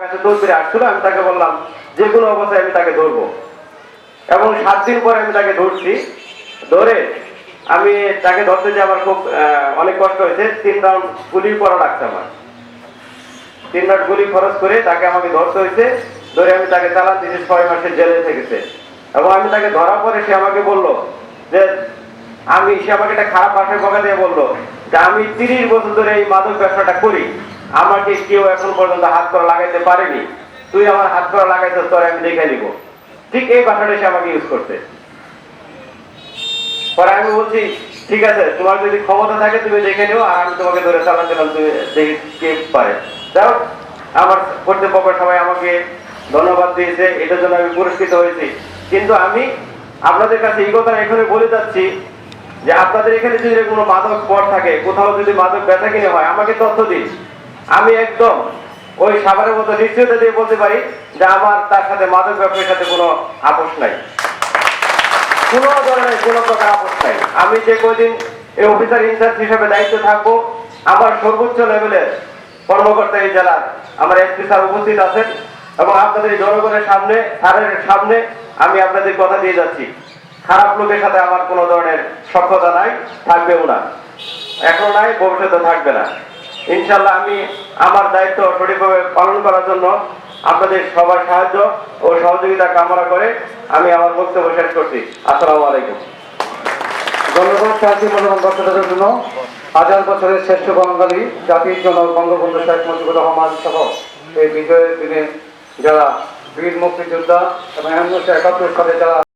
কাছে তদবিরে আসছিল, আমি তাকে বললাম, যে কোনো অবস্থায় আমি তাকে ধরবো। এবং সাত দিন পরে আমি তাকে ধরছি। ধরে আমি তাকে ধরতে যে আমার খুব অনেক কষ্ট হয়েছে, তিন রাউন্ড গুলি আমার। তিন রাউন্ড গুলি খরচ করে তাকে আমাকে ধরতে হয়েছে। ধরে আমি তাকে চালান দিয়েছি ছয় মাসের জেলে থেকেছে। এবং আমি তাকে ধরার পরে সে আমাকে বলল যে, আমি, সে আমাকে একটা খারাপ ভাষায় বকা দিয়ে বলল যে, আমি তিরিশ বছর ধরে এই মাদক ব্যবসাটা করি। আমাকে কেউ এখন পর্যন্ত হাত করা লাগাইতে পারেনি। তুই আমার হাত করা লাগাইতে, তোর আমি দেখে নিব ঠিক এই ভাষাটা সে আমাকে ইউজ করতে পরে আমি বলছি, ঠিক আছে, তোমার যদি ক্ষমতা থাকে তুমি দেখে নিও, আর আমি তোমাকে ধরে চালান দিলাম, তুমি দেখি কে পারে। যাও আমার কর্তৃপক্ষ সবাই আমাকে ধন্যবাদ দিয়েছে, এটার জন্য আমি পুরস্কৃত হয়েছি। কিন্তু আমি আপনাদের কাছে এই কথা এখানে বলে যাচ্ছি যে আপনাদের এখানে যদি কোনো মাদক পর থাকে, কোথাও যদি মাদক ব্যথা কিনে হয়, আমাকে তথ্য দিন। আমি একদম ওই সাবারের মতো নিশ্চয়তা দিয়ে বলতে পারি যে আমার তার সাথে মাদক ব্যবসার সাথে কোনো আপোষ নাই। কোনো ধরনের কোনো প্রকার আপোষ নাই। আমি যে কদিন এই অফিসার ইনচার্জ হিসেবে দায়িত্ব থাকব, আমার সর্বোচ্চ লেভেলের কর্মকর্তা এই জেলার আমার এসপি স্যার উপস্থিত আছেন এবং আপনাদের জনগণের সামনে, স্যারের সামনে আমি আপনাদের কথা দিয়ে যাচ্ছি। খারাপ লোকের সাথে আমার কোনো ধরনের সক্ষতা নাই, থাকবেও না। এখনও নাই, ভবিষ্যতে থাকবে না। ইনশাল্লাহ আমি আমার দায়িত্ব সঠিকভাবে পালন করার জন্য আপনাদের সবার সাহায্য ও সহযোগিতা কামনা করে আমি আমার বক্তব্য শেষ করছি। আসসালামু আলাইকুম। জন্য। হাজার বছরের শ্রেষ্ঠ জাতির বঙ্গবন্ধু সহ এই বিজয়ের দিনে যারা বীর মুক্তিযোদ্ধা এবং একাত্তর সালে যারা